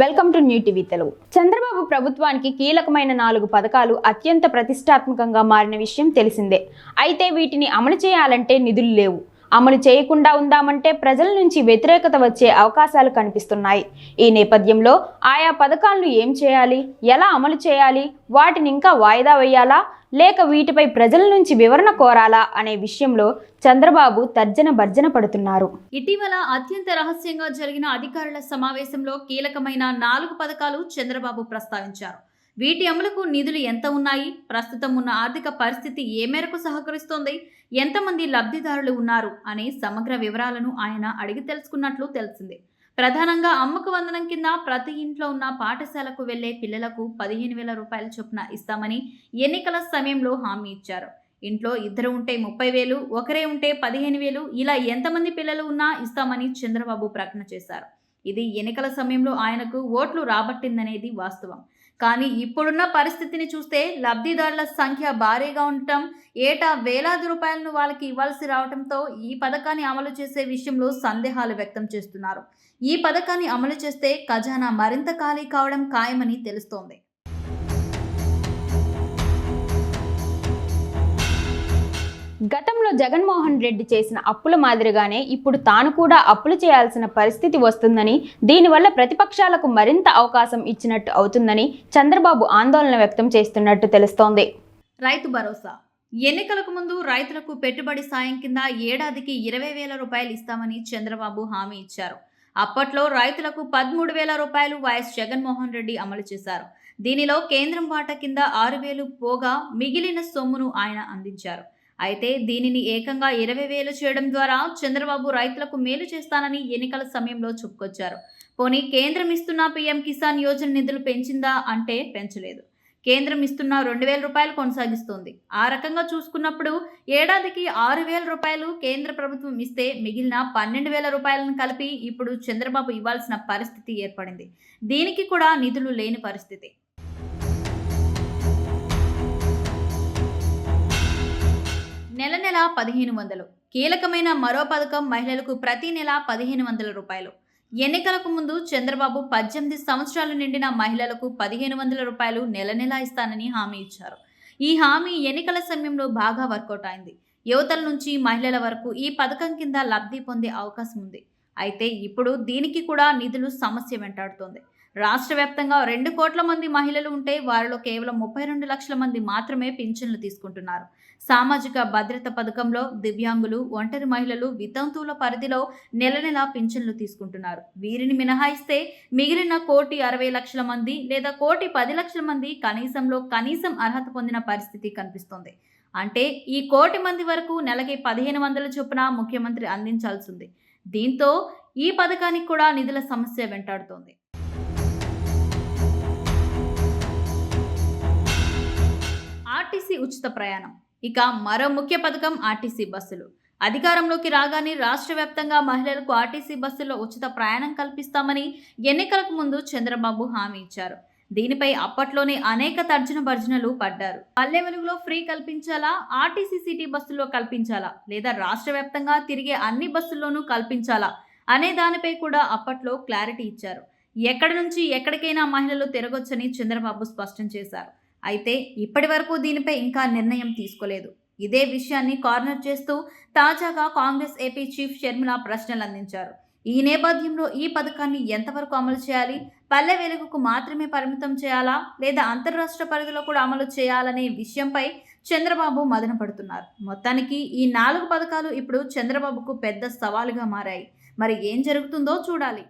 Welcome to new TV Telugu. Chandrababu ప్రభుత్వానికి కీలకమైన నాలుగు పథకాలు అత్యంత ప్రతిష్టాత్మకంగా మారిన విషయం తెలిసిందే. అయితే వీటిని అమలు చేయాలంటే నిధులు లేవు. అమలు చేయకుండా ఉందామంటే ప్రజల నుంచి వ్యతిరేకత వచ్చే అవకాశాలు కనిపిస్తున్నాయి. ఈ నేపథ్యంలో ఆయా పథకాలను ఏం చేయాలి? ఎలా అమలు చేయాలి? వాటిని ఇంకా వాయిదా వేయాలా? లేక వీటిపై ప్రజల నుంచి వివరణ కోరాలా? అనే విషయంలో చంద్రబాబు తర్జన భర్జన పడుతున్నారు. ఇటీవల అత్యంత రహస్యంగా జరిగిన అధికారుల సమావేశంలో కీలకమైన నాలుగు పథకాలు చంద్రబాబు ప్రస్తావించారు. వీటి అమలుకు నిధులు ఎంత ఉన్నాయి? ప్రస్తుతం ఉన్న ఆర్థిక పరిస్థితి ఏ మేరకు సహకరిస్తోంది? ఎంతమంది లబ్ధిదారులు ఉన్నారు? అనే సమగ్ర వివరాలను ఆయన అడిగి తెలుసుకున్నట్లు తెలిసింది. ప్రధానంగా అమ్మకు వందనం కింద ప్రతి ఇంట్లో ఉన్న పాఠశాలకు వెళ్ళే పిల్లలకు పదిహేను వేల రూపాయల చొప్పున ఇస్తామని ఎన్నికల సమయంలో హామీ ఇచ్చారు. ఇంట్లో ఇద్దరు ఉంటే ముప్పై వేలు ఒకరే ఉంటే పదిహేను వేలు ఇలా ఎంతమంది పిల్లలు ఉన్నా ఇస్తామని చంద్రబాబు ప్రకటన చేశారు. ఇది ఎన్నికల సమయంలో ఆయనకు ఓట్లు రాబట్టిందనేది వాస్తవం. కానీ ఇప్పుడున్న పరిస్థితిని చూస్తే లబ్ధిదారుల సంఖ్య భారీగా ఉండటం ఏటా వేలాది రూపాయలను వాళ్ళకి ఇవ్వాల్సి రావడంతో ఈ పథకాన్ని అమలు చేసే విషయంలో సందేహాలు వ్యక్తం చేస్తున్నారు. ఈ పథకాన్ని అమలు చేస్తే ఖజానా మరింత ఖాళీ కావడం ఖాయమని తెలుస్తోంది. గతంలో జగన్మోహన్ రెడ్డి చేసిన అప్పుల మాదిరిగానే ఇప్పుడు తాను కూడా అప్పులు చేయాల్సిన పరిస్థితి వస్తుందని దీనివల్ల ప్రతిపక్షాలకు మరింత అవకాశం ఇచ్చినట్టు అవుతుందని చంద్రబాబు ఆందోళన వ్యక్తం చేస్తున్నట్టు తెలుస్తోంది. రైతు భరోసా. ఎన్నికలకు ముందు రైతులకు పెట్టుబడి సాయం కింద ఏడాదికి ఇరవై వేల రూపాయలు ఇస్తామని చంద్రబాబు హామీ ఇచ్చారు. అప్పట్లో రైతులకు పదమూడు వేల రూపాయలు వైఎస్ జగన్మోహన్ రెడ్డి అమలు చేశారు. దీనిలో కేంద్రం వాటా కింద ఆరు వేలు పోగా మిగిలిన సొమ్మును ఆయన అందించారు. అయితే దీనిని ఏకంగా ఇరవై వేలు చేయడం ద్వారా చంద్రబాబు రైతులకు మేలు చేస్తానని ఎన్నికల సమయంలో చెప్పుకొచ్చారు. పోనీ కేంద్రం ఇస్తున్న పీఎం కిసాన్ యోజన నిధులు పెంచిందా అంటే పెంచలేదు. కేంద్రం ఇస్తున్న రెండు వేల రూపాయలు కొనసాగిస్తోంది. ఆ రకంగా చూసుకున్నప్పుడు ఏడాదికి ఆరు వేల రూపాయలు కేంద్ర ప్రభుత్వం ఇస్తే మిగిలిన పన్నెండు వేల రూపాయలను కలిపి ఇప్పుడు చంద్రబాబు ఇవ్వాల్సిన పరిస్థితి ఏర్పడింది. దీనికి కూడా నిధులు లేని పరిస్థితి. నెల నెల పదిహేను వందలు. కీలకమైన మరో పథకం మహిళలకు ప్రతి నెల పదిహేను వందల రూపాయలు. ఎన్నికలకు ముందు చంద్రబాబు పద్దెనిమిది సంవత్సరాలు నిండిన మహిళలకు పదిహేను వందల రూపాయలు నెల నెలా ఇస్తానని హామీ ఇచ్చారు. ఈ హామీ ఎన్నికల సమయంలో బాగా వర్కౌట్ అయింది. యువతల నుంచి మహిళల వరకు ఈ పథకం కింద లబ్ధి పొందే అవకాశం ఉంది. అయితే ఇప్పుడు దీనికి కూడా నిధులు సమస్య వెంటాడుతోంది. రాష్ట్ర వ్యాప్తంగా రెండు కోట్ల మంది మహిళలు ఉంటే వారిలో కేవలం ముప్పై రెండు లక్షల మంది మాత్రమే పింఛన్లు తీసుకుంటున్నారు. సామాజిక భద్రత పథకంలో దివ్యాంగులు ఒంటరి మహిళలు వితంతువుల పరిధిలో నెల నెలా పింఛన్లు తీసుకుంటున్నారు. వీరిని మినహాయిస్తే మిగిలిన కోటి అరవై లక్షల మంది లేదా కోటి పది లక్షల మంది కనీసంలో కనీసం అర్హత పొందిన పరిస్థితి కనిపిస్తోంది. అంటే ఈ కోటి మంది వరకు నెలకి పదిహేను వందల చొప్పున ముఖ్యమంత్రి అందించాల్సింది. దీంతో ఈ పథకానికి కూడా నిధుల సమస్య వెంటాడుతోంది. ఆర్టీసీ ఉచిత ప్రయాణం. ఇక మరో ముఖ్య పథకం ఆర్టీసీ బస్సులు. అధికారంలోకి రాగానే రాష్ట్ర వ్యాప్తంగా మహిళలకు ఆర్టీసీ బస్సుల్లో ఉచిత ప్రయాణం కల్పిస్తామని ఎన్నికలకు ముందు చంద్రబాబు హామీ ఇచ్చారు. దీనిపై అప్పట్లోనే అనేక తర్జన భర్జనలు పడ్డారు. పల్లె వెలుగులో ఫ్రీ కల్పించాలా? ఆర్టీసీ సిటీ బస్సుల్లో కల్పించాలా? లేదా రాష్ట్ర వ్యాప్తంగా తిరిగే అన్ని బస్సుల్లోనూ కల్పించాలా? అనే దానిపై కూడా అప్పట్లో క్లారిటీ ఇచ్చారు. ఎక్కడి నుంచి ఎక్కడికైనా మహిళలు తిరగొచ్చని చంద్రబాబు స్పష్టం చేశారు. అయితే ఇప్పటి వరకు దీనిపై ఇంకా నిర్ణయం తీసుకోలేదు. ఇదే విషయాన్ని కార్నర్ చేస్తూ తాజాగా కాంగ్రెస్ ఏపీ చీఫ్ షర్మిల ప్రశ్నలు అందించారు. ఈ నేపథ్యంలో ఈ పథకాన్ని ఎంతవరకు అమలు చేయాలి? పల్లె వెలుగుకు మాత్రమే పరిమితం చేయాలా? లేదా అంతర్రాష్ట్ర పరిధిలో కూడా అమలు చేయాలనే విషయంపై చంద్రబాబు మదన పడుతున్నారు. మొత్తానికి ఈ నాలుగు పథకాలు ఇప్పుడు చంద్రబాబుకు పెద్ద సవాలుగా మారాయి. మరి ఏం జరుగుతుందో చూడాలి.